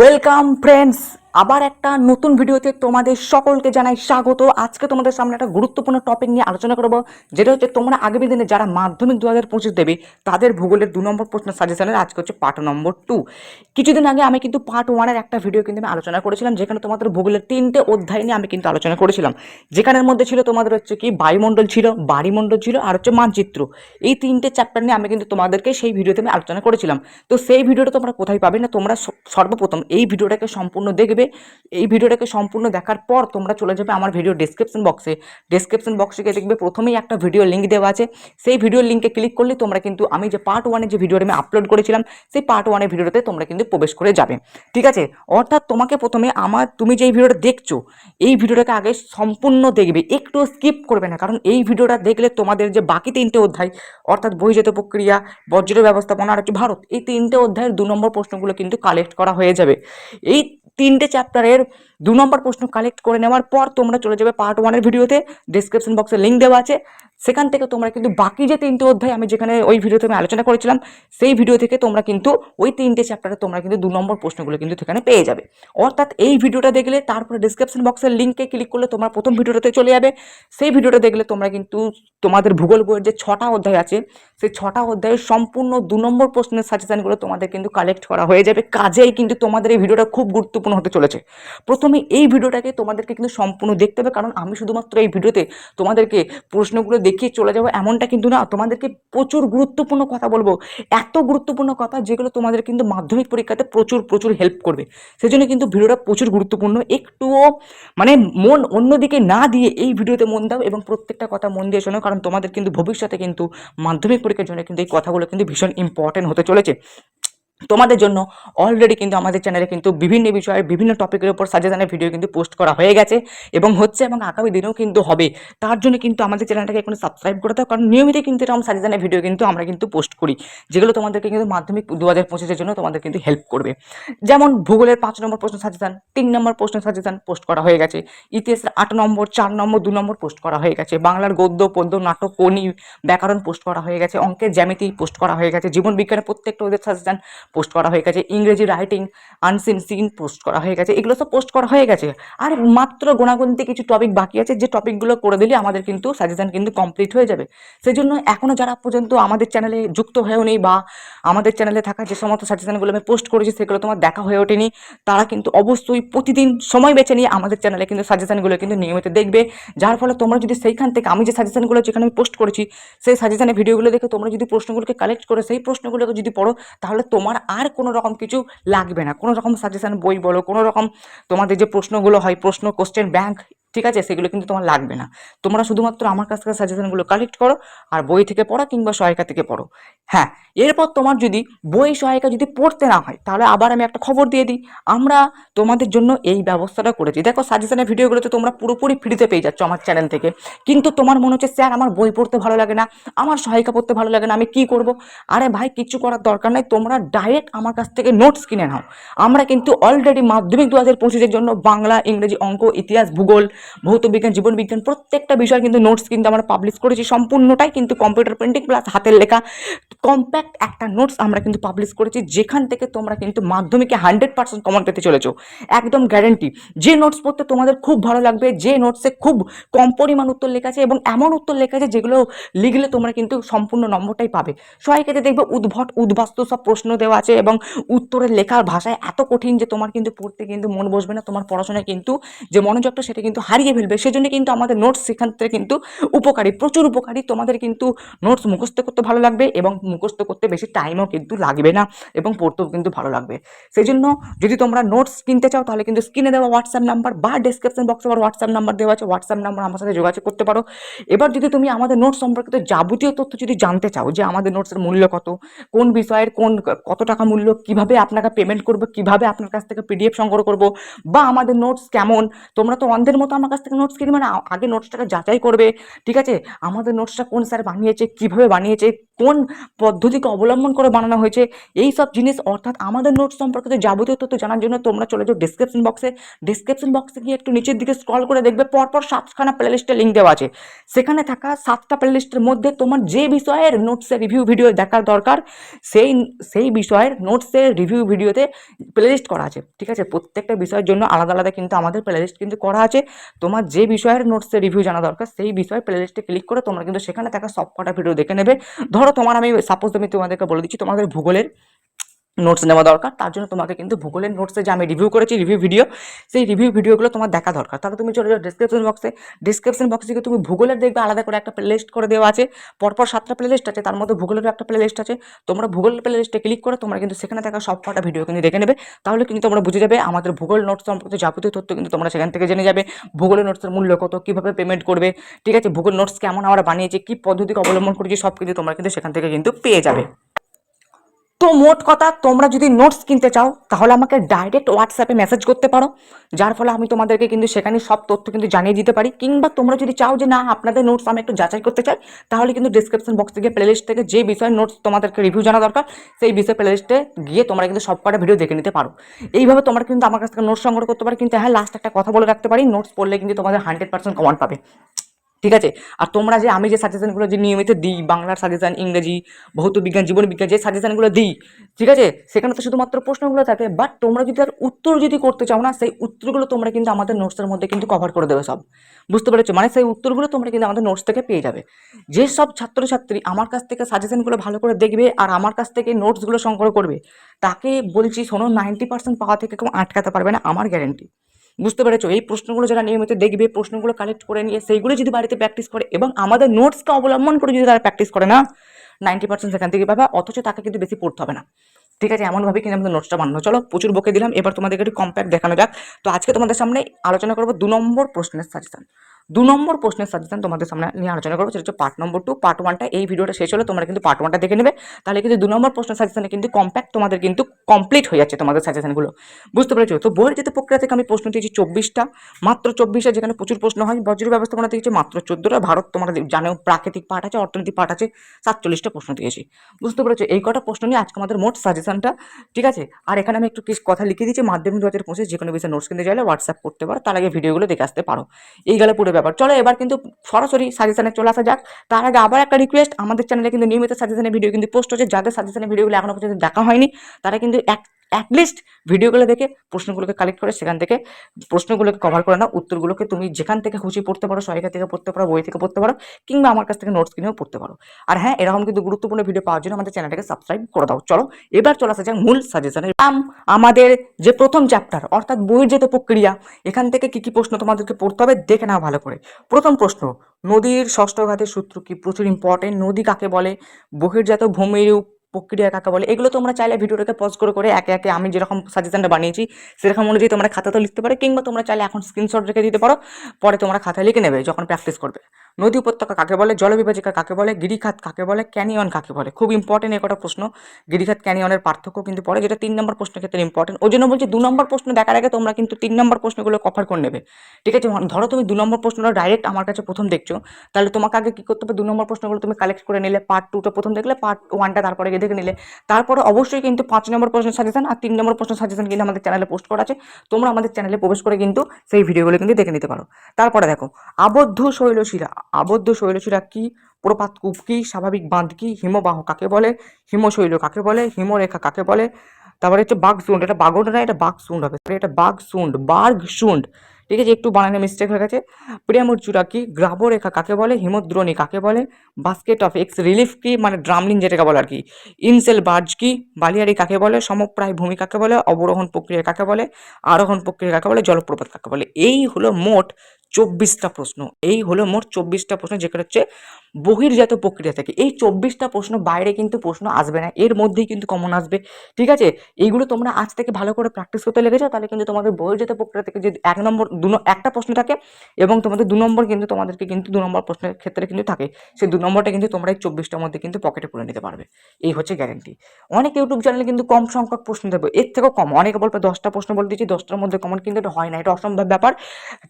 Welcome friends আবার একটা নতুন ভিডিওতে তোমাদের সকলকে জানাই স্বাগত। আজকে তোমাদের সামনে একটা গুরুত্বপূর্ণ টপিক নিয়ে আলোচনা করব, যেটা হচ্ছে তোমরা আগামী দিনে যারা মাধ্যমিক দু হাজার পঁচিশ দেবে, তাদের ভূগোলের দু নম্বর প্রশ্ন সাজেশনের আজকে হচ্ছে পার্ট নম্বর টু কিছুদিন আগে আমি কিন্তু পার্ট ওয়ানের একটা ভিডিও কিন্তু আমি আলোচনা করেছিলাম, যেখানে তোমাদের ভূগোলের তিনটে অধ্যায় নিয়ে আমি কিন্তু আলোচনা করেছিলাম। যেখানের মধ্যে ছিল তোমাদের হচ্ছে কি বায়ুমণ্ডল ছিল, বাড়িমণ্ডল ছিল আর হচ্ছে মানচিত্র। এই তিনটে চ্যাপ্টার নিয়ে আমি কিন্তু তোমাদেরকে সেই ভিডিওতে আমি আলোচনা করেছিলাম। তো সেই ভিডিওটা তোমরা কোথায় পাবে না, তোমরা সর্বপ্রথম এই ভিডিওটাকে সম্পূর্ণ দেখবে। এই ভিডিওটাকে সম্পূর্ণ দেখার পর তোমরা চলে যাবে আমার ভিডিও ডেসক্রিপশন বক্সে ডেসক্রিপশন বক্সে গিয়ে দেখবে প্রথমেই একটা ভিডিও লিঙ্ক দেওয়া আছে। সেই ভিডিও লিঙ্কে ক্লিক করলে তোমরা কিন্তু আমি যে পার্ট ওয়ানে যে ভিডিওটা আমি আপলোড করেছিলাম, সেই পার্ট ওয়ানের ভিডিওতে তোমরা কিন্তু প্রবেশ করে যাবে। ঠিক আছে? অর্থাৎ তোমাকে প্রথমে আমার, তুমি যে এই ভিডিওটা দেখছ, এই ভিডিওটাকে আগে সম্পূর্ণ দেখবে। একটু স্কিপ করবে না, কারণ এই ভিডিওটা দেখলে তোমাদের যে বাকি তিনটে অধ্যায়, অর্থাৎ বহিজাত প্রক্রিয়া, বজ্র ব্যবস্থাপনা আর হচ্ছে ভারত, এই তিনটে অধ্যায়ের দু নম্বর প্রশ্নগুলো কিন্তু কালেক্ট করা হয়ে যাবে। এই তিনটে চ্যাপ্টারের দু নম্বর প্রশ্ন কালেক্ট করে নেওয়ার পর তোমরা চলে যাবে পার্ট ওয়ানের ভিডিওতে ডিসক্রিপশন বক্সে লিঙ্ক দেওয়া আছে। সেখান থেকে তোমরা কিন্তু বাকি যে তিনটে অধ্যায় আমি যেখানে ওই ভিডিওতে আমি আলোচনা করেছিলাম, সেই ভিডিও থেকে তোমরা কিন্তু ওই তিনটে চ্যাপ্টারে তোমরা কিন্তু দু নম্বর প্রশ্নগুলো কিন্তু সেখানে পেয়ে যাবে। অর্থাৎ এই ভিডিওটা দেখলে তারপরে ডিসক্রিপশন বক্সের লিঙ্কে ক্লিক করলে তোমরা প্রথম ভিডিওটাতে চলে যাবে। সেই ভিডিওটা দেখলে তোমরা কিন্তু তোমাদের ভূগোল বইয়ের যে ছটা অধ্যায় আছে, সেই ছটা অধ্যায়ের সম্পূর্ণ দু নম্বর প্রশ্নের সাজেশনগুলো তোমাদের কিন্তু কালেক্ট করা হয়ে যাবে। কাজেই কিন্তু তোমাদের এই ভিডিওটা খুব গুরুত্বপূর্ণ হতে চলেছে। প্রথমে এই ভিডিওটাকে তোমাদেরকে কিন্তু সম্পূর্ণ দেখতে হবে, কারণ আমি শুধুমাত্র এই ভিডিওতে তোমাদেরকে প্রশ্নগুলো দেখিয়ে চলে যাব এমনটা কিন্তু না। তোমাদেরকে প্রচুর গুরুত্বপূর্ণ কথা বলব। এত গুরুত্বপূর্ণ কথা যেগুলো তোমাদের কিন্তু মাধ্যমিক পরীক্ষাতে প্রচুর প্রচুর হেল্প করবে। সেজন্য কিন্তু ভিডিওটা প্রচুর গুরুত্বপূর্ণ। একটুও মানে মন অন্যদিকে না দিয়ে এই ভিডিওতে মন দাও এবং প্রত্যেকটা কথা মন দিয়ে শোনো, কারণ তোমাদের কিন্তু ভবিষ্যতে কিন্তু মাধ্যমিক পরীক্ষার জন্য কিন্তু এই কথাগুলো কিন্তু ভীষণ ইম্পর্টেন্ট হতে চলেছে। তোমাদের জন্য অলরেডি কিন্তু আমাদের চ্যানেলে কিন্তু বিভিন্ন বিষয়ের বিভিন্ন টপিকের উপর সাজেশনের ভিডিও কিন্তু পোস্ট করা হয়ে গেছে এবং হচ্ছে এবং আগামী দিনেও কিন্তু হবে। তার জন্য কিন্তু আমাদের চ্যানেলটাকে এখন সাবস্ক্রাইব করে দাও, কারণ নিয়মিত কিন্তু এরকম সাজেশনের ভিডিও কিন্তু আমরা কিন্তু পোস্ট করি, যেগুলো তোমাদেরকে কিন্তু মাধ্যমিক দু হাজার পঁচিশের জন্য তোমাদের কিন্তু হেল্প করবে। যেমন ভূগোলের পাঁচ নম্বর প্রশ্ন সাজেশন তিন নম্বর প্রশ্ন সাজেশন পোস্ট করা হয়ে গেছে, ইতিহাসের আট নম্বর, চার নম্বর, দু নম্বর পোস্ট করা হয়ে গেছে, বাংলার গদ্য, পদ্য, নাটক কনি ব্যাকরণ পোস্ট করা হয়ে গেছে, অঙ্কের জ্যামিতি পোস্ট করা হয়ে গেছে, জীবন বিজ্ঞানের প্রত্যেকটা ওদের সাজেশন পোস্ট করা হয়ে গেছে, ইংরেজি রাইটিং আনসিন সিন পোস্ট করা হয়ে গেছে, এগুলো সব পোস্ট করা হয়ে গেছে। আর মাত্র গোনাগুনতি কিছু টপিক বাকি আছে, যে টপিকগুলো করে দিলে আমাদের কিন্তু সাজেশন কিন্তু কমপ্লিট হয়ে যাবে। সেই জন্য এখনও যারা পর্যন্ত আমাদের চ্যানেলে যুক্ত হয়েও নেই বা আমাদের চ্যানেলে থাকা যে সমস্ত সাজেশনগুলো আমি পোস্ট করেছি, সেগুলো তোমার দেখা হয়ে ওঠেনি, তারা কিন্তু অবশ্যই প্রতিদিন সময় বেছে নিয়ে আমাদের চ্যানেলে কিন্তু সাজেশনগুলো কিন্তু নিয়মিত দেখবে। যার ফলে তোমরা যদি সেইখান থেকে, আমি যে সাজেশনগুলো যেখানে আমি পোস্ট করেছি, সেই সাজেশনের ভিডিওগুলো দেখে তোমরা যদি প্রশ্নগুলোকে কালেক্ট করে, সেই প্রশ্নগুলোকে যদি পড়ো, তাহলে তোমার আর কোনো রকম কিছু লাগবে না। কোনো রকম সাজেশন বই বলো, কোনো রকম তোমাদের যে প্রশ্নগুলো হয়, প্রশ্ন কোশ্চেন ব্যাংক ঠিক আছে? সেগুলো কিন্তু তোমার লাগবে না। তোমরা শুধুমাত্র আমার কাছ থেকে সাজেশনগুলো কালেক্ট করো আর বই থেকে পড়ো কিংবা সহায়িকা থেকে পড়ো। হ্যাঁ এরপর তোমার যদি বই সহায়িকা যদি পড়তে না হয়, তাহলে আবার আমি একটা খবর দিয়ে দিই। আমরা তোমাদের জন্য এই ব্যবস্থাটা করেছি। দেখো সাজেশনের ভিডিওগুলোতে তোমরা পুরোপুরি ফ্রিতে পেয়ে যাচ্ছ আমার চ্যানেল থেকে। কিন্তু তোমার মনে হচ্ছে, স্যার, আমার বই পড়তে ভালো লাগে না, আমার সহায়িকা পড়তে ভালো লাগে না, আমি কি করব? আরে ভাই কিচ্ছু করার দরকার নাই। তোমরা ডাইরেক্ট আমার কাছ থেকে নোটস কিনে নাও। আমরা কিন্তু অলরেডি মাধ্যমিক দু হাজার পঁচিশের জন্য বাংলা, ইংরেজি, অঙ্ক, ইতিহাস, ভূগোল ভৌত বিজ্ঞান, জীবন বিজ্ঞান, প্রত্যেকটা বিষয় কিন্তু নোটস কিন্তু আমরা পাবলিশ করেছি। সম্পূর্ণটাই কিন্তু কম্পিউটার প্রিন্টিং প্লাস হাতের লেখা। কম্প্যাক্ট একটা নোটস আমরা কিন্তু পাবলিশ করেছি, যেখান থেকে তোমরা কিন্তু মাধ্যমিকে হান্ড্রেড পার্সেন্ট কমন পেতে চলেছো। একদম গ্যারেন্টি যে নোটস পড়তে তোমাদের খুব ভালো লাগবে, যে নোটসে খুব কম পরিমাণ উত্তর লেখা আছে এবং এমন উত্তর লেখা আছে যেগুলো লিখলে তোমরা কিন্তু সম্পূর্ণ নম্বরটাই পাবে। সবাইকে দেখবে উদ্ভট, উদ্বাস্তু সব প্রশ্ন দেওয়া আছে এবং উত্তরের লেখার ভাষায় এত কঠিন যে তোমার কিন্তু পড়তে কিন্তু মন বসবে না, তোমার পড়াশোনায় কিন্তু যে মনোযোগটা সেটা কিন্তু হারিয়ে ফেলবে। সেজন্য কিন্তু আমাদের নোটস সেখান থেকে কিন্তু উপকারী, প্রচুর উপকারী। তোমাদের কিন্তু নোটস মুখস্থ করতে ভালো লাগবে এবং মুখস্থ করতে বেশি টাইমও কিন্তু লাগবে না এবং পড়তেও কিন্তু ভালো লাগবে। সেই জন্য যদি তোমরা নোটস কিনতে চাও, তাহলে কিন্তু স্ক্রিনে দেওয়া হোয়াটসঅ্যাপ নাম্বার বা ডেসক্রিপশন বক্সে আমার হোয়াটসঅ্যাপ নাম্বার দেওয়া আছে। হোয়াটসঅ্যাপ নাম্বার আমার সাথে যোগাযোগ করতে পারো। এবার যদি তুমি আমাদের নোটস সম্পর্কিত যাবতীয় তথ্য যদি জানতে চাও, যে আমাদের নোটসের মূল্য কত, কোন বিষয়ের কোন কত টাকা মূল্য, কীভাবে আপনাকে পেমেন্ট করব, কীভাবে আপনার কাছ থেকে পিডিএফ সংগ্রহ করব বা আমাদের নোটস কেমন, তোমরা তো অন্ধের মতো আমার কাছ থেকে নোটস কিনবে না? আগে নোটসটাকে যাচাই করবে। ঠিক আছে? আমাদের নোটসটা কোন স্যার বানিয়েছে? কীভাবে বানিয়েছে? কোন পদ্ধতিকে অবলম্বন করে বানানো হয়েছে, এই সব জিনিস অর্থাৎ আমাদের নোটস সম্পর্কিত যাবতীয় তথ্য জানার জন্য তোমরা চলে যাও ডিসক্রিপশন বক্সে ডিসক্রিপশন বক্সে গিয়ে একটু নিচের দিকে স্ক্রল করে দেখবে, পরপর সাতখানা প্লেলিস্টের লিঙ্ক দেওয়া আছে। সেখানে থাকা সাতটা প্লেলিস্টের মধ্যে তোমার যে বিষয়ের নোটসের রিভিউ ভিডিও দেখার দরকার, সেই সেই বিষয়ের নোটসের রিভিউ ভিডিওতে প্লেলিস্ট করা আছে। ঠিক আছে? প্রত্যেকটা বিষয়ের জন্য আলাদা আলাদা কিন্তু আমাদের প্লেলিস্ট কিন্তু করা আছে। তোমার যে বিষয়ের নোটসের রিভিউ জানা দরকার, সেই বিষয়ে প্লেলিস্টে ক্লিক করে তোমরা কিন্তু সেখানে থাকা সব কটা ভিডিও দেখে নেবে। ধরো তোমার আমি সাপোজ আমি তোমাদেরকে বলে দিচ্ছি তোমাদের ভূগোলের নোটস নেওয়া দরকার। তার জন্য তোমাকে কিন্তু ভূগোলের নোটসে যে আমি রিভিউ করেছি রিভিউ ভিডিও সেই রিভিউ ভিডিওগুলো তোমার দেখা দরকার। তাহলে তুমি চলে যাও ডিসক্রিপশন বক্সে ডিসক্রিপশন বক্সে গিয়ে তুমি ভূগোলের দেখবে, আলাদা করে একটা প্লেলিস্ট করে দেওয়া আছে। পরপর সাতটা প্লেলিস্ট আছে, তার মধ্যে ভূগোলের একটা প্লেলিস্ট আছে। তোমরা ভূগোলের প্লেলিস্টে ক্লিক করে তোমরা কিন্তু সেখানে থাকা সব কটা ভিডিও কিন্তু দেখে নেবে। তাহলে কিন্তু তোমরা বুঝে যাবে, আমাদের ভূগোল নোটস সম্পর্কে যাবতীয় তথ্য কিন্তু তোমরা সেখান থেকে জেনে যাবে। ভূগোলের নোটসের মূল্য কত, কীভাবে পেমেন্ট করবে, ঠিক আছে? ভূগোল নোটস কেমন আমরা বানিয়েছি, কী পদ্ধতিকে অবলম্বন করেছি, সব কিন্তু তোমরা কিন্তু সেখান থেকে কিন্তু পেয়ে যাবে। তো মোট কথা, তোমরা যদি নোটস কিনতে চাও, তাহলে আমাকে ডাইরেক্ট হোয়াটসঅ্যাপে মেসেজ করতে পারো। যার ফলে আমি তোমাদেরকে কিন্তু সেখানে সব তথ্য কিন্তু জানিয়ে দিতে পারি। কিংবা তোমরা যদি চাও যে না, আপনাদের নোটস আমি একটু যাচাই করতে চাই, তাহলে কিন্তু ডিসক্রিপশন বক্স থেকে প্লেলিস্ট থেকে যে বিষয়ে নোটস তোমাদেরকে রিভিউ জানা দরকার, সেই বিষয়ে প্লেলিস্টে গিয়ে তোমরা কিন্তু সব কটা ভিডিও দেখে নিতে পারো। এইভাবে তোমরা কিন্তু আমার কাছ থেকে নোটস সংগ্রহ করতে পারো। কিন্তু হ্যাঁ লাস্ট একটা কথা বলে রাখতে পারি। নোটস পড়লে কিন্তু তোমাদের হান্ড্রেড পার্সেন্ট কমন পাবে। ঠিক আছে? আর তোমরা যে আমি যে সাজেশনগুলো যে নিয়মিত দিই, বাংলার সাজেশন ইংরেজি ভৌত বিজ্ঞান জীবন বিজ্ঞান যে সাজেশনগুলো দিই, ঠিক আছে? সেখানে তো শুধুমাত্র প্রশ্নগুলো থাকে বাট তোমরা যদি তার উত্তর যদি করতে চাও না, সেই উত্তরগুলো তোমরা কিন্তু আমাদের নোটসের মধ্যে কিন্তু কভার করে দেবে সব। বুঝতে পেরেছ? মানে সেই উত্তরগুলো তোমরা কিন্তু আমাদের নোটস থেকে পেয়ে যাবে। যে সব ছাত্রছাত্রী আমার কাছ থেকে সাজেশনগুলো ভালো করে দেখবে আর আমার কাছ থেকে নোটসগুলো সংগ্রহ করবে, তাকে বলছি শোনো নাইনটি পার্সেন্ট পাওয়া থেকে কেউ আটকাতে পারবে না, আমার গ্যারেন্টি বুঝতে পেরেছ? এই প্রশ্নগুলো যারা নিয়মিত দেখবে, প্রশ্নগুলো কালেক্ট করে নিয়ে সেইগুলো যদি বাড়িতে প্র্যাকটিস করে এবং আমাদের নোটসকে অবলম্বন করে যদি তারা প্র্যাকটিস করে না নাইনটি পার্সেন্ট সেখান থেকে পাবে, অথচ তাকে কিন্তু বেশি পড়তে হবে না। ঠিক আছে, এমনভাবে কিন্তু আমাদের নোটসটা বানানো। চলো, প্রচুর বকে দিলাম। এবার তোমাদেরকে একটু কম্প্যাক্ট দেখানো যাক। তো আজকে তোমাদের সামনে আলোচনা করব দু নম্বর প্রশ্নের সাজেশন দু নম্বর প্রশ্নের সাজেশন তোমাদের সামনে নিয়ে আলোচনা করব, সেটা হচ্ছে পার্ট নম্বর টু পার্ট ওয়ানটা এই ভিডিওটা শেষ হলে তোমরা কিন্তু পার্ট ওয়ানটা দেখে নেবে। তাহলে কিন্তু দু নম্বর প্রশ্নের সাজেশনে কিন্তু কম্প্যাক্ট তোমাদের কিন্তু কমপ্লিট হয়ে যাচ্ছে তোমাদের সাজেশনগুলো বুঝতে পেরেছ? তো বইয়ের যেতে প্রক্রিয়া থেকে আমি প্রশ্ন দিয়েছি চব্বিশটা, মাত্র চব্বিশটা যেখানে প্রচুর প্রশ্ন হয়, বজ্র ব্যবস্থাপনা দিয়েছি মাত্র চোদ্দোটা, ভারত তোমরা জানেও প্রাকৃতিক পাঠ আছে, অর্থনৈতিক পাঠ আছে, সাতচল্লিশটা প্রশ্ন দিয়েছি। বুঝতে পেরেছ? এই কটা প্রশ্ন নিয়ে আজকে আমাদের মোট সাজেশনটা ঠিক আছে? আর এখানে আমি একটু কিছু কথা লিখে দিয়েছি, মাধ্যমিক দু হাজার পঁচিশ যে কোনো বিষয়ে নোটস কিনতে চাইলে হোয়াটসঅ্যাপ করতে পারো, তার আগে ভিডিওগুলো দেখে আসতে পারো। এই গেলে পুরো ব্যাপার। চলো এবার কিন্তু সরাসরি সাজেশনে চলে আসা যাক। তার আগে আবার একটা রিকোয়েস্ট আমাদের চ্যানেলে কিন্তু নিয়মিত সাজেশনের ভিডিও কিন্তু পোস্ট হচ্ছে। যাদের সাজেশনের ভিডিওগুলো এখনও পর্যন্ত দেখা হয়নি, তারা কিন্তু এক অ্যাটলিস্ট ভিডিওগুলো দেখে প্রশ্নগুলোকে কালেক্ট করে সেখান থেকে প্রশ্নগুলোকে কভার করে নাও, উত্তরগুলোকে তুমি যেখান থেকে খুশি পড়তে পারো সহায়িকা থেকে পড়তে পারো, বই থেকে পড়তে পারো, কিংবা আমার কাছ থেকে নোটস কিনেও পড়তে পারো। আর হ্যাঁ এরকম কিন্তু গুরুত্বপূর্ণ ভিডিও পাওয়ার জন্য আমাদের চ্যানেলটাকে সাবস্ক্রাইব করে দাও। চলো, এবার চলে আসা যাক মূল সাজেশনের আমাদের যে প্রথম চ্যাপ্টার অর্থাৎ বহির্জাত প্রক্রিয়া, এখান থেকে কি কি প্রশ্ন তোমাদেরকে পড়তে হবে দেখে নাও ভালো করে। প্রথম প্রশ্ন, নদীর ষষ্ঠঘাতের সূত্র কি প্রচুর ইম্পর্টেন্ট নদী কাকে বলে? বহির্জাত ভূমির প্রক্রিয়া কাকে বলে? এগুলো তোমরা চাইলে ভিডিওটাকে পজ করে করে একে একে আমি যেরকম সাজেশনটা বানিয়েছি, সেরকম অনুযায়ী তোমরা খাতাতে লিখতে পারো, কিংবা তোমরা চাইলে এখন স্ক্রিনশট রেখে দিতে পারো, পরে তোমরা খাতায় লিখে নেবে যখন প্র্যাকটিস করবে। নদী উপত্যকা কাকে বলে? জলবিভাজিকা কাকে বলে? গিরিখাত কাকে বলে? ক্যানিয়ন কাকে বলে? খুব ইম্পর্টেন্ট একটা প্রশ্ন। গিরিখাত ক্যানিয়নের পার্থক্য কিন্তু পড়ে যেটা তিন নম্বর প্রশ্নের ক্ষেত্রে ইম্পর্টেন্ট ওই জন্য বলছি দু নম্বর প্রশ্ন দেখার আগে তোমরা কিন্তু তিন নম্বর প্রশ্নগুলো কভার করে নেবে। ঠিক আছে ধরো তুমি দু নম্বর প্রশ্নটা ডাইরেক্ট আমার কাছে প্রথম দেখছ, তাহলে তোমাকে আগে কী করতে হবে? দু নম্বর প্রশ্নগুলো তুমি কালেক্ট করে নিলে পার্ট টুটা প্রথম দেখলে পার্ট ওয়ানটা তারপরে দেখে নিলে। তারপরে অবশ্যই কিন্তু পাঁচ নম্বর প্রশ্ন সাজেশন আর তিন নম্বর প্রশ্ন সাজেশন কিন্তু আমাদের চ্যানেলে পোস্ট করা আছে। তোমরা আমাদের চ্যানেলে প্রবেশ করে কিন্তু সেই ভিডিওগুলো কিন্তু দেখে নিতে পারো। তারপরে দেখো, আবদ্ধ শৈলশিরা আবদ্ধ শৈলশিরা কি? প্রপাত কূপ কি? স্বাভাবিক বাঁধ কি? হিমবাহ কাকে বলে? হিমশৈল কাকে বলে? হিমরেখা কাকে বলে? তারপরে হচ্ছে বাঘ সুন্ড, এটা বাগড না, এটা বাঘ সুন্ড হবে। এটা বাঘ সুন্ড বাঘ সুন্ড। ঠিক আছে, একটু বানানো মিস্টেক হয়ে গেছে। প্রিয়ামুর চূড়া কি গ্রাবরেখা কাকে বলে, হিমদ্রোণী কাকে বলে বাস্কেট অফ এক্স রিলিফ কি মানে ড্রামলিন যেটাকে বলে আর কি ইনসেল বার্জ কি বালিয়ারি কাকে বলে, সমপ্রায় ভূমি কাকে বলে, অবরোহণ প্রক্রিয়া কাকে বলে, আরোহণ প্রক্রিয়া কাকে বলে, জলপ্রপাত কাকে বলে। এই হলো মোট চব্বিশটা প্রশ্ন, এই হলো মোট চব্বিশটা প্রশ্ন যেটা হচ্ছে বহির্জাত প্রক্রিয়া থেকে। এই চব্বিশটা প্রশ্ন বাইরে কিন্তু প্রশ্ন আসবে না, এর মধ্যেই কিন্তু কমন আসবে। ঠিক আছে? এইগুলো তোমরা আজ থেকে ভালো করে প্র্যাকটিস করতে লেগেছো, তাহলে কিন্তু তোমাদের বহির্জাত প্রক্রিয়া থেকে যদি এক নম্বর, দু একটা প্রশ্ন থাকে এবং তোমাদের দু নম্বর কিন্তু তোমাদেরকে কিন্তু দু নম্বর প্রশ্নের ক্ষেত্রে কিন্তু থাকে, সেই দু নম্বরটা কিন্তু তোমরা এই চব্বিশটার মধ্যে কিন্তু পকেটে করে নিতে পারবে। এই হচ্ছে গ্যারেন্টি অনেক ইউটিউব চ্যানেলে কিন্তু কম সংখ্যক প্রশ্ন দেবে এর থেকেও কম। অনেকে বলবে দশটা প্রশ্ন বলে দিচ্ছি দশটার মধ্যে কমন কিন্তু এটা হয় না, এটা অসম্ভব ব্যাপার।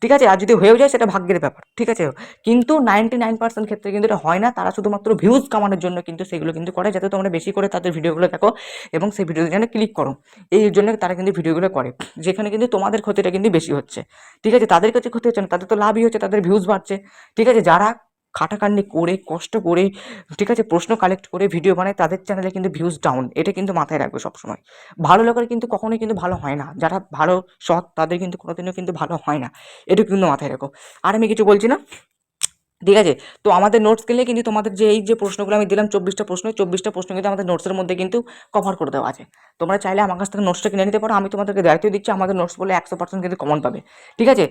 ঠিক আছে? আর যদি হয়েও যায়, সেটা ভাগ্যের ব্যাপার। ঠিক আছে? কিন্তু নাইনটি নাইন পার্সেন্ট ক্ষেত্রে কিন্তু যেটা হয় না, তারা শুধুমাত্র ভিউজ কামানোর জন্য কিন্তু সেগুলো কিন্তু করে। যাতে তোমরা বেশি করে তাদের ভিডিওগুলো দেখো এবং সেই ভিডিও যেন ক্লিক করো। এই জন্য তারা কিন্তু ভিডিওগুলো করে, যেখানে কিন্তু তোমাদের ক্ষতিটা কিন্তু বেশি হচ্ছে। ঠিক আছে, তাদের কাছে ক্ষতি হচ্ছে না, তাদের তো লাভই হচ্ছে, তাদের ভিউজ বাড়ছে। ঠিক আছে, যারা খাটাখাটনি করে, কষ্ট করে, ঠিক আছে, প্রশ্ন কালেক্ট করে ভিডিও বানায়, তাদের চ্যানেলে কিন্তু ভিউজ ডাউন এটা কিন্তু মাথায় রাখবে সবসময়। ভালো লোকের কিন্তু কখনোই কিন্তু ভালো হয় না। যারা ভালো সৎ, তাদের কিন্তু কোনোদিনও কিন্তু ভালো হয় না। এটা কিন্তু মাথায় রাখো। আর আমি কিছু বলছি না? ঠিক আছে? তো আমাদের নোটস কিনলে কিন্তু তোমাদের যে এই যে প্রশ্নগুলো আমি দিলাম চব্বিশটা প্রশ্ন চব্বিশটা প্রশ্ন কিন্তু আমাদের নোটসের মধ্যে কিন্তু কভার করে দেওয়া আছে। তোমরা চাইলে আমার কাছ থেকে নোটসটা কিনে নিতে পারো, আমি তোমাদেরকে দায়িত্ব দিচ্ছি, আমাদের নোটস বলে একশো পার্সেন্ট কিন্তু কমন পাবে। ঠিক আছে?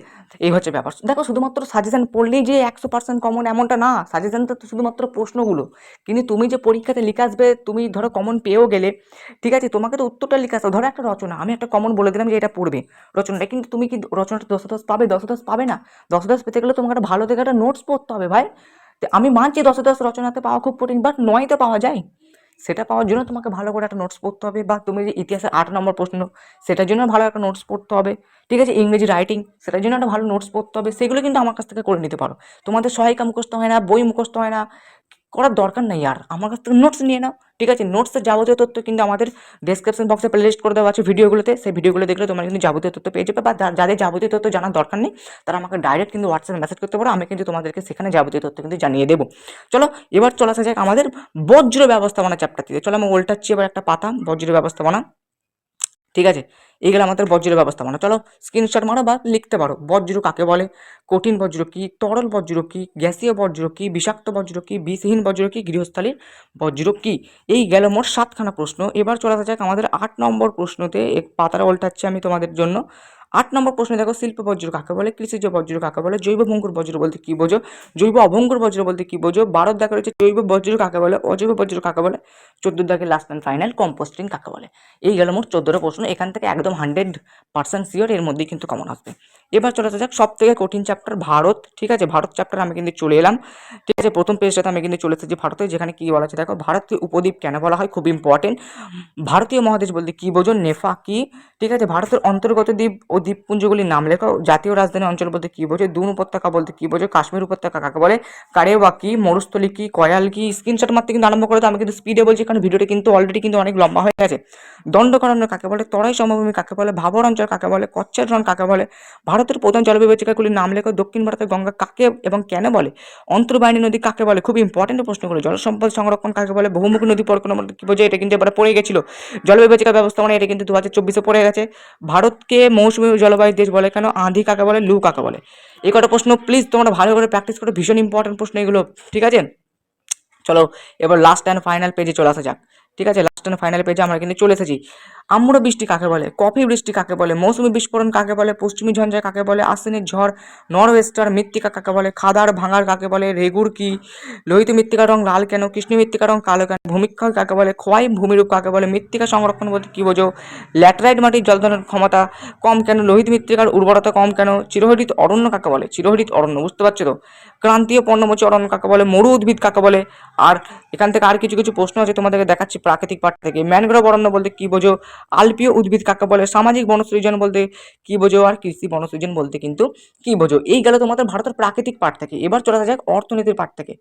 এই হচ্ছে ব্যাপার। দেখো, শুধুমাত্র সাজেশন পড়লেই যে একশো পার্সেন্ট কমন এমনটা না সাজেশন তো শুধুমাত্র প্রশ্নগুলো। কিন্তু তুমি যে পরীক্ষাতে লিখে আসবে, তুমি ধরো কমন পেয়েও গেলে, ঠিক আছে? তোমাকে তো উত্তরটা লিখে আসবে ধরো একটা রচনা, আমি একটা কমন বলে দিলাম যে এটা পড়বে। রচনাটা কিন্তু তুমি কি রচনাটা দশ দশ পাবে? দশ দশ পাবে না? দশ দশ পেতে গেলে তোমাকে একটা ভালো থেকে একটা নোটস পড়তে হবে। ভাই। তো আমি মানছি দশে দশ রচনাতে পাওয়া খুব কঠিন বাট নয়তে পাওয়া যায়। সেটা পাওয়ার জন্য তোমাকে ভালো করে একটা নোটস পড়তে হবে, বা তুমি যে ইতিহাসের আট নম্বর প্রশ্ন, সেটার জন্য ভালো একটা নোটস পড়তে হবে। ঠিক আছে, ইংরেজি রাইটিং সেটার জন্য একটা ভালো নোটস পড়তে হবে। সেগুলো কিন্তু আমার কাছ থেকে করে নিতে পারো। তোমাদের সহায়িকা মুখস্থ হয় না, বই মুখস্থ হয় না। করার দরকার নেই আর। আমার কাছ থেকে নোটস নিয়ে নাও, ঠিক আছে? নোটসের যাবতীয় তথ্য কিন্তু আমাদের ডেসক্রিপশন বক্সে প্লে লিস্ট করে দেওয়া আছে ভিডিওগুলোতে। সেই ভিডিওগুলো দেখলে তোমার কিন্তু যাবতীয় তথ্য পেয়ে যাবে বা যাদের যাবতীয় তথ্য জানার দরকার নেই, তারা আমাকে ডাইরেক্ট কিন্তু হোয়াটসঅ্যাপ মেসেজ করতে পারো। আমি কিন্তু তোমাদেরকে সেখানে যাবতীয় তথ্য কিন্তু জানিয়ে দেবো। চলো, এবার চলে আসা যাক আমাদের বজ্র ব্যবস্থাপনা চ্যাপ্টার থেকে চলো, আমি ওল্টাচ্ছি এবার একটা পাতা, বজ্র ব্যবস্থাপনা। ঠিক আছে? এই গেলে আমাদের বজ্র ব্যবস্থা মানো চলো স্ক্রিনশট মারো বা লিখতে পারো। বজ্র কাকে বলে? কঠিন বজ্র কী? তরল বজ্র কী? গ্যাসীয় বজ্র কী? বিষাক্ত বজ্র কী? বিষহীন বজ্র কী? গৃহস্থালীর বজ্র কী? এই গেল মোট সাতখানা প্রশ্ন। এবার চলে আসা যাক আমাদের আট নম্বর প্রশ্নতে। এক পাতারা উল্টাচ্ছি আমি তোমাদের জন্য। আট নম্বর প্রশ্নে, দেখো শিল্প বজ্র কাকে বলে, কৃষিজ বজ্র কাকে বলে, জৈব ভঙ্গুর বজ্র বলতে কি বোঝো? জৈব অভঙ্গুর বজ্র বলতে কি বোঝো? বারো দেখা রয়েছে জৈব বজ্র কাকে বলে, অজৈব বজ্র কাকে বলে চোদ্দ দাগে লাস্ট অ্যান্ড ফাইনাল কম্পোস্টিং কাকে বলে। এই গেল মোট চোদ্দোটা প্রশ্ন, এখান থেকে একদম হান্ড্রেড পার্সেন্ট শিওর এর মধ্যেই কিন্তু কমন আসবে। এবার চলে আসা যাক সব থেকে কঠিন চ্যাপ্টার ভারত। ঠিক আছে? ভারত চ্যাপ্টার আমি কিন্তু চলে এলাম। ঠিক আছে? প্রথম পেজটাতে আমি কিন্তু চলে এসেছি ভারতে, যেখানে কি বলা আছে? দেখো, ভারতীয় উপদ্বীপ কেন বলা হয়? খুব ইম্পর্টেন্ট ভারতীয় মহাদেশ বলতে কি বোঝো? নেফা কি? ঠিক আছে? ভারতের অন্তর্গত দ্বীপ ও দ্বীপপুঞ্জগুলির নাম লেখো। জাতীয় রাজধানী অঞ্চল বলতে কি বোঝো? দুন উপত্যকা বলতে কি বোঝো? কাশ্মীর উপত্যকা কাকে বলে? কারেওয়া কি? মরুস্থলী কি? কয়াল কি? স্ক্রিনশট মারতে কিন্তু আরম্ভ করে তো আমি কিন্তু স্পিডে বলছি, কারণ ভিডিওটা কিন্তু অলরেডি কিন্তু অনেক লম্বা হয়ে গেছে। দণ্ডকারণ্য কাকে বলে? তরাই সমভূমি কাকে বলে? ভাবর অঞ্চল কাকে বলে? কচ্ছের রণ কাকে বলে? ভারতের প্রধান জলবিবেচিকাগুলির নাম লেখো, দক্ষিণ ভারতের গঙ্গা কাকে এবং কেন বলে? অন্তর্বাহিনী নদী কাকে বলে? খুব ইম্পর্টেন্ট প্রশ্নগুলো জল সম্পদ সংরক্ষণ কাকে বলে? বহুমুখী নদী পরিক্রমা কি বোঝে এটা কিন্তু এবার পড়ে গেছিল। জলবিবেচিকা ব্যবস্থাপনা এটা কিন্তু দু হাজার চব্বিশে পড়ে গেছে। ভারতকে মৌসুমী জলবায়ু দেশ বলে কেন? আঁধি কাকে বলে? লু কাকে বলে? এই কটা প্রশ্ন প্লিজ তোমরা ভালো করে প্র্যাকটিস করো। ভীষণ ইম্পর্টেন্ট প্রশ্ন এগুলো। ঠিক আছে? চলো, এবার লাস্ট অ্যান্ড ফাইনাল পেজে চলে আসা যাক। ঠিক আছে? লাস্ট ফাইনাল পেজে আমরা কিন্তু চলে এসেছি। আম্র বৃষ্টি কাকে বলে? কফি বৃষ্টি কাকে বলে? মৌসুমি বিস্ফোরণ কাকে বলে? পশ্চিমী ঝঞ্ঝা কাকে বলে? আশ্বিনের ঝড়, নরওয়েস্টার মৃত্তিকা কাকে বলে? খাদার ভাঙার কাকে বলে? রেগুর কি? লোহিত মৃত্তিকার রং লাল কেন? কৃষ্ণ মৃত্তিকার রং কালো কেন? ভূমিক্ষয় কাকে বলে? খোয়াই ভূমিরূপ কাকে বলে? মৃত্তিকা সংরক্ষণ বলতে কী বোঝো? ল্যাটেরাইট মাটির জলধারণের ক্ষমতা কম কেন? লোহিত মৃত্তিকার উর্বরতা কম কেন? চিরহরিত অরণ্য কাকে বলে? চিরহরিত অরণ্য, বুঝতে পারছ তো? ক্রান্তীয় পর্ণমোচী অরণ্য কাকে বলে, মরু উদ্ভিদ কাকে বলে? আর এখান থেকে আর কিছু কিছু প্রশ্ন আছে তোমাদেরকে দেখাচ্ছি প্রাকৃতিক পাঠ থেকে। ম্যানগ্রোভ অরণ্য বলতে কি বোঝো? আলপীয় উদ্ভিদ কাকে বলে? সামাজিক বনসৃজন বলতে কি বোঝো? আর কৃষি বনসৃজন বলতে কিন্তু কি বোঝো? এই গেল তোমাদের ভারতের প্রাকৃতিক পাঠ থেকে। এবার চলে যাক অর্থনীতির পাঠ থেকে।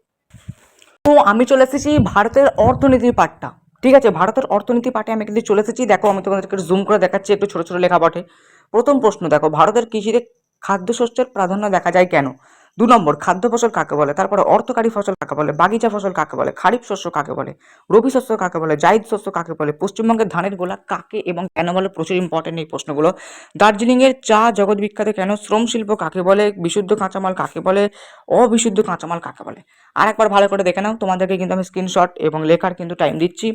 তো আমি চলে এসেছি ভারতের অর্থনীতির পাঠটা ঠিক আছে, ভারতের অর্থনীতি পাঠে আমি কিন্তু চলে এসেছি। দেখো, আমি তোমাদেরকে জুম করে দেখাচ্ছি একটু ছোট ছোট লেখা পাঠে। প্রথম প্রশ্ন, দেখো, ভারতের কৃষিতে খাদ্যশস্যের প্রাধান্য দেখা যায় কেন? দু নম্বর, খাদ্য ফসল কাকে বলে? তারপরে অর্থকারী ফসল কাকে বলে? বাগিচা ফসল কাকে বলে? খারিফ শস্য কাকে বলে? রবি শস্য কাকে বলে? জাইদ শস্য কাকে বলে? পশ্চিমবঙ্গের ধানের গোলা কাকে এবং কেন বলে? প্রচুর ইম্পর্টেন্ট এই প্রশ্নগুলো। দার্জিলিংয়ের চা জগৎ বিখ্যাত কেন? শ্রম শিল্প কাকে বলে? বিশুদ্ধ কাঁচামাল কাকে বলে? অবিশুদ্ধ কাঁচামাল কাকে বলে? আর একবার ভালো করে দেখে নাও, তোমাদেরকে কিন্তু আমি স্ক্রিনশট এবং লেখার কিন্তু টাইম দিচ্ছি।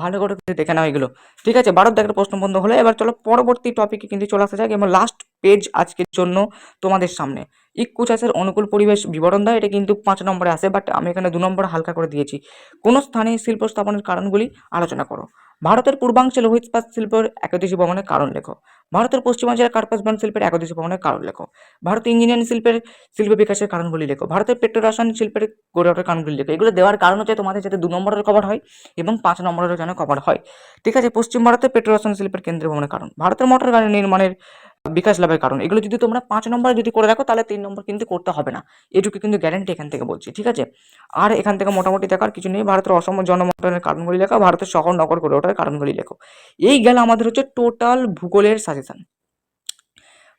ভালো করে কিন্তু দেখে নাও এগুলো। ঠিক আছে, ভারত দেখার প্রশ্ন বন্ধ হলো, এবার চলো পরবর্তী টপিকে কিন্তু চলে আসা যাক এবং লাস্ট পেজ আজকের জন্য তোমাদের সামনে। ইক্কু চাষের অনুকূল পরিবেশ বিবরণ দেয় এটা কিন্তু পাঁচ নম্বরে আসে বাট আমি এখানে দু নম্বর হালকা করে দিয়েছি। কোন স্থানে শিল্প স্থাপনের কারণগুলি আলোচনা করো। ভারতের পূর্বাংশে লোহিত ইস্পাত শিল্পের একদেশী ভবনের কারণ লেখো। ভারতের পশ্চিমাঞ্চলে কার্পাস ব্রান্ড শিল্পের একদেশী ভবনের কারণ লেখো। ভারতের ইঞ্জিনিয়ারিং শিল্পের শিল্প বিকাশের কারণগুলি লেখো। ভারতের পেট্রোরাসায়ন শিল্পের গড়ে ওঠার কারণগুলি লেখো। এগুলো দেওয়ার কারণ হচ্ছে তোমাদের যাতে দু নম্বরের কভার হয় এবং পাঁচ নম্বরেরও যেন কভার হয়। ঠিক আছে, পশ্চিম ভারতের পেট্রোরাসায়ন শিল্পের কেন্দ্রীয় ভবনের কারণ। ভারতের মোটর গাড়ি নির্মাণের বিকাশ লাভের কারণ। এগুলো যদি তোমরা পাঁচ নম্বরে যদি করে রাখো তাহলে তিন নম্বর কিন্তু করতে হবে না। এটুকু কিন্তু গ্যারেন্টি এখান থেকে বলছি, ঠিক আছে? আর এখান থেকে মোটামুটি দেখার কিছু নেই। ভারতের অসম জনমন্ডনের কারণগুলি লেখা, ভারতের শহর নগর গড়ে ওঠার কারণগুলি লেখো। এই গেল আমাদের হচ্ছে টোটাল ভূগোলের সাজেশন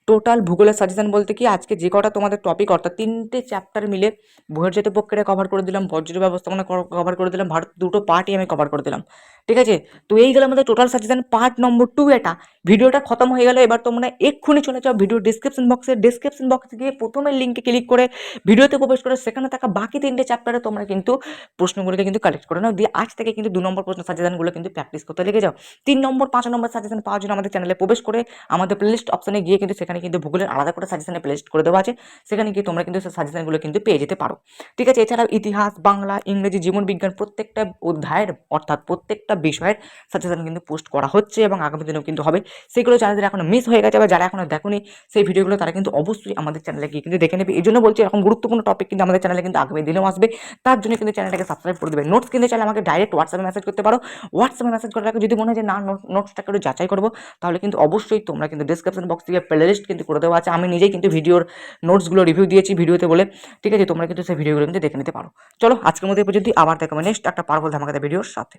টোটাল ভূগোলের সাজেশন বলতে কি, আজকে যে কটা তোমাদের টপিক অর্থাৎ তিনটে চ্যাপ্টার মিলে বহির্জাত প্রক্রিয়া কভার করে দিলাম বর্জ্য ব্যবস্থাপনা কভার করে দিলাম, ভারত দুটো পার্টই আমি কভার করে দিলাম। ঠিক আছে? তো এই গেল আমাদের total suggestion part number two এটা। ভিডিওটা খতম হয়ে গেল, এবার তোমরা এক্ষুনি চলে যাও ভিডিও ডিসক্রিপশন বক্সে ডিসক্রিপশন বক্সে গিয়ে প্রথমের লিঙ্কে ক্লিক করে ভিডিওতে প্রবেশ করে, সেখানে থাকা বাকি তিনটে চ্যাপ্টারে তোমরা কিন্তু প্রশ্নগুলোকে কিন্তু কালেক্ট করে নাও। দিয়ে আজ থেকে কিন্তু দু নম্বর প্রশ্ন সাজেশনগুলো কিন্তু প্র্যাকটিস করতে লেগে যাও। তিন নম্বর, পাঁচ নম্বর সাজেশন পাওয়ার জন্য আমাদের চ্যানেলে প্রবেশ করে আমাদের প্লেলিস্ট অপশনে গিয়ে কিন্তু সেখানে কিন্তু ভূগোলের আলাদা করে সাজেশনে প্লেলিস্ট করে দেওয়া আছে। সেখানে গিয়ে তোমরা কিন্তু সাজেশনগুলো কিন্তু পেয়ে যেতে পারো। ঠিক আছে, এছাড়াও ইতিহাস, বাংলা, ইংরেজি, জীবন বিজ্ঞান প্রত্যেকটা অধ্যায়ের অর্থাৎ প্রত্যেকটা বিষয়ের সাজেশন কিন্তু পোস্ট করা হচ্ছে এবং আগামী দিনেও কিন্তু হবে। সেগুলো যাদের এখনও মিস হয়ে গেছে বা যারা এখনও দেখোনি, সেই ভিডিওগুলো তারা কিন্তু অবশ্যই আমাদের চ্যানেলে গিয়ে কিন্তু দেখে নেবে। এই জন্য বলছি, এরকম গুরুত্বপূর্ণ টপিক কিন্তু আমাদের চ্যানেলে কিন্তু আগামী দিনেও আসবে। তার জন্য কিন্তু চ্যানেলটাকে সাবস্ক্রাইব করে দেবে। নোটস কিনতে চাইলে আমাকে ডাইরেক্ট হোয়াটসঅ্যাপে মেসেজ করতে পারো। হোয়াটসঅ্যাপে মেসেজ করে রাখো। যদি মনে হয় যে না নোটসটাকে একটু যাচাই করব, তাহলে কিন্তু অবশ্যই তোমরা কিন্তু ডিসক্রিপশন বক্স থেকে প্লেলিস্ট কিন্তু করে দেওয়া আছে। আমি নিজেই কিন্তু ভিডিওর নোটসগুলো রিভিউ দিয়েছি ভিডিওতে বলে। ঠিক আছে? তোমরা কিন্তু সেই ভিডিওগুলো কিন্তু দেখে নিতে পারো। চলো, আজকের মধ্যে পর্যন্ত আবার দেখাবো নেক্সট একটা পারবল ধামাকাতে ভিডিওর সাথে।